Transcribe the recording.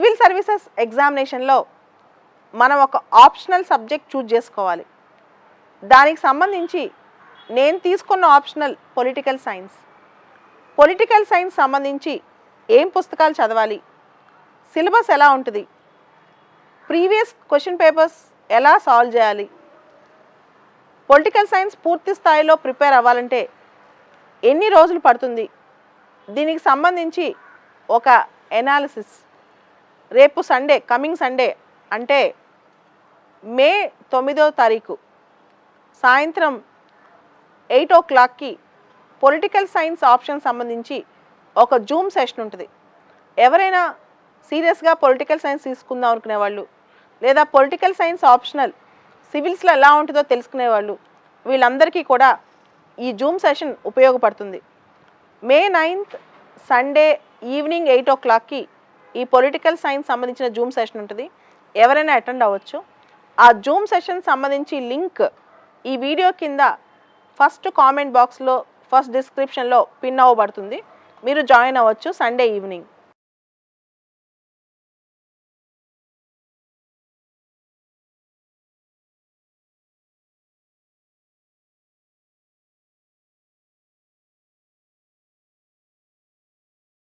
Civil services ఎగ్జామినేషన్లో మనం ఒక ఆప్షనల్ సబ్జెక్ట్ చూజ్ చేసుకోవాలి. దానికి సంబంధించి నేను తీసుకున్న optional political science. Political science సంబంధించి ఏం పుస్తకాలు చదవాలి? సిలబస్ ఎలా ఉంటుంది? ప్రీవియస్ క్వశ్చన్ పేపర్స్ ఎలా సాల్వ్ చేయాలి? పొలిటికల్ సైన్స్ పూర్తి స్థాయిలో ప్రిపేర్ అవ్వాలంటే ఎన్ని రోజులు పడుతుంది? దీనికి సంబంధించి ఒక ఎనాలిసిస్ రేపు సండే కమింగ్ సండే అంటే మే తొమ్మిదో తారీఖు సాయంత్రం ఎయిట్ ఓ క్లాక్కి పొలిటికల్ సైన్స్ ఆప్షన్ సంబంధించి ఒక జూమ్ సెషన్ ఉంటుంది. ఎవరైనా సీరియస్గా పొలిటికల్ సైన్స్ తీసుకుందాం అనుకునే వాళ్ళు లేదా పొలిటికల్ సైన్స్ ఆప్షనల్ సివిల్స్లో ఎలా ఉంటుందో తెలుసుకునే వాళ్ళు వీళ్ళందరికీ కూడా ఈ జూమ్ సెషన్ ఉపయోగపడుతుంది. May ninth Sunday evening eight ఓ క్లాక్కి ఈ పొలిటికల్ సైన్స్ సంబంధించిన జూమ్ సెషన్ ఉంటుంది. ఎవరైనా అటెండ్ అవ్వచ్చు. ఆ జూమ్ సెషన్ సంబంధించి లింక్ ఈ వీడియో కింద ఫస్ట్ కామెంట్ బాక్స్లో ఫస్ట్ డిస్క్రిప్షన్లో పిన్ అవ్వబడుతుంది. మీరు జాయిన్ అవ్వచ్చు సండే ఈవినింగ్